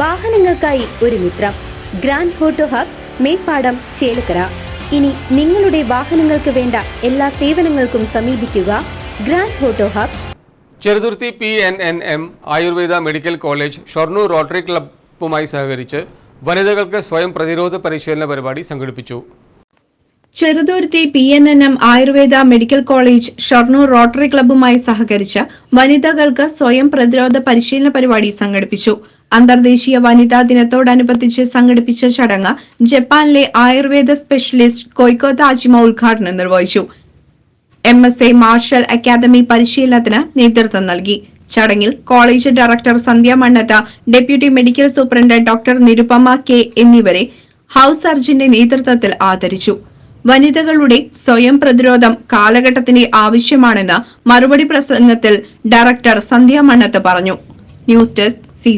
വാഹനങ്ങൾക്കായി ഒരു മിത്രം. Grand auto hub Meppadam Chelakkara. ഇനി നിങ്ങളുടെ വാഹനങ്ങൾക്ക് വേണ്ട എല്ലാ സേവനങ്ങൾക്കും സമീപിക്കുക grand ഹോട്ടോ hub. Cheruthuruthy P N N M Ayurveda medical college Shoranur rotary ക്ലബ്ബുമായി സഹകരിച്ച് വനിതകൾക്ക് സ്വയം പ്രതിരോധ പരിശീലന പരിപാടി സംഘടിപ്പിച്ചു. Cheruthuruthy P N N M Ayurveda medical college Shoranur rotary ക്ലബ്ബുമായി സഹകരിച്ച് വനിതകൾക്ക് സ്വയം പ്രതിരോധ പരിശീലന പരിപാടി സംഘടിപ്പിച്ചു. അന്തർദേശീയ വനിതാ ദിനത്തോടനുബന്ധിച്ച് സംഘടിപ്പിച്ച ചടങ്ങ് ജപ്പാനിലെ ആയുർവേദ സ്പെഷ്യലിസ്റ്റ് കൊയ്ക്കോ താജിമ ഉദ്ഘാടനം നിർവഹിച്ചു. M S A martial academy പരിശീലനത്തിന് നേതൃത്വം നൽകി. ചടങ്ങിൽ college director Sandhya Mannatha deputy medical superintendent doctor Nirupama K എന്നിവരെ ഹൌസ് സർജന്റെ നേതൃത്വത്തിൽ ആദരിച്ചു. വനിതകളുടെ സ്വയം പ്രതിരോധം കാലഘട്ടത്തിന്റെ ആവശ്യമാണെന്ന് മറുപടി പ്രസംഗത്തിൽ ഡയറക്ടർ സന്ധ്യ മണ്ണത്ത് പറഞ്ഞു. News desk C